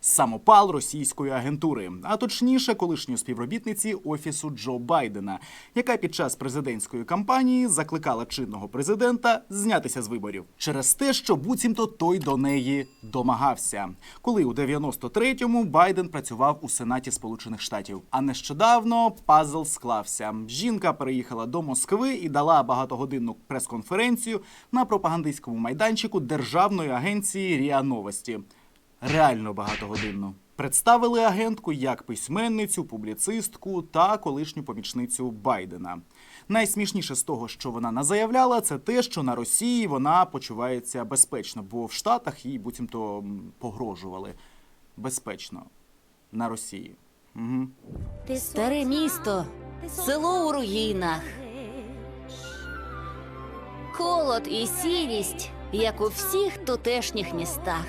самопал російської агентури, а точніше, колишньої співробітниці офісу Джо Байдена, яка під час президентської кампанії закликала чинного президента знятися з виборів через те, що буцімто той до неї домагався, коли у 93-му Байден працював у Сенаті Сполучених Штатів. А нещодавно пазл склався. Жінка переїхала до Москви і дала багатогодинну прес-конференцію на пропагандистському майданчику державної агенції РІА Новості. Реально багатогодинну. Представили агентку як письменницю, публіцистку та колишню помічницю Байдена. Найсмішніше з того, що вона назаявляла, це те, що на Росії вона почувається безпечно, бо в Штатах їй буцімто погрожували. Безпечно на Росії. Угу. Старе місто, село у руїнах. Холод і сірість, як у всіх тутешніх містах.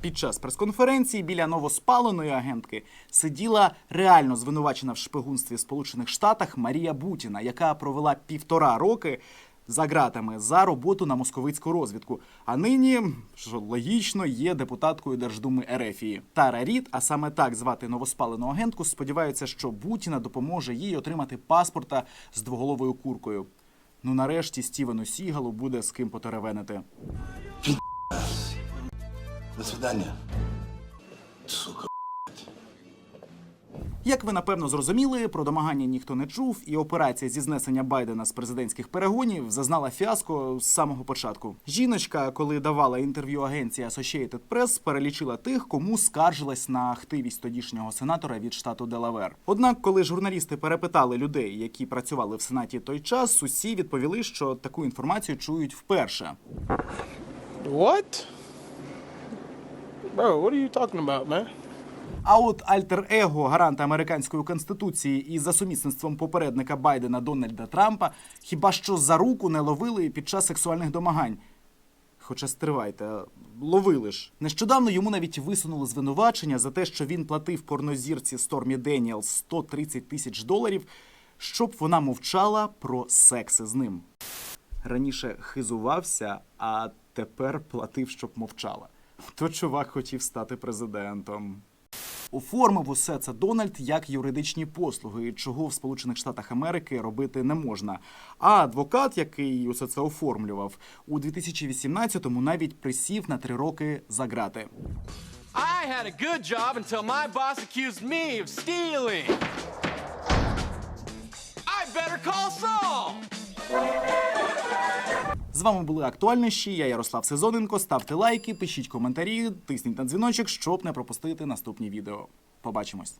Під час прес-конференції біля новоспаленої агентки сиділа реально звинувачена в шпигунстві Сполучених Штатах Марія Бутіна, яка провела півтора роки за ґратами за роботу на московицьку розвідку. А нині, що логічно, є депутаткою Держдуми Ерефії. Тара Рід, а саме так звати новоспалену агентку, сподівається, що Бутіна допоможе їй отримати паспорта з двоголовою куркою. Ну нарешті Стівену Сігалу буде з ким потеревенити. До свидания. Сука. Як ви напевно зрозуміли, про домагання ніхто не чув, і операція зі знесення Байдена з президентських перегонів зазнала фіаско з самого початку. Жіночка, коли давала інтерв'ю агенції Associated Press, перелічила тих, кому скаржилась на хтивість тодішнього сенатора від штату Делавер. Однак, коли журналісти перепитали людей, які працювали в сенаті той час, усі відповіли, що таку інформацію чують вперше. What? Bro, what are you talking about, man? А от альтер-его гаранта американської конституції і за сумісництвом попередника Байдена Дональда Трампа хіба що за руку не ловили під час сексуальних домагань. Хоча стривайте, ловили ж. Нещодавно йому навіть висунули звинувачення за те, що він платив порнозірці Стормі Деніел 130 тисяч доларів, щоб вона мовчала про секси з ним. Раніше хизувався, а тепер платив, щоб мовчала. То чувак хотів стати президентом. Оформив усе це Дональд як юридичні послуги, чого в Сполучених Штатах Америки робити не можна. А адвокат, який усе це оформлював, у 2018-му навіть присів на три роки за грати. I had a good job until my boss accused me of stealing. I better call. З вами були актуальніші. Я Ярослав Сезоненко. Ставте лайки, пишіть коментарі, тисніть на дзвіночок, щоб не пропустити наступні відео. Побачимось.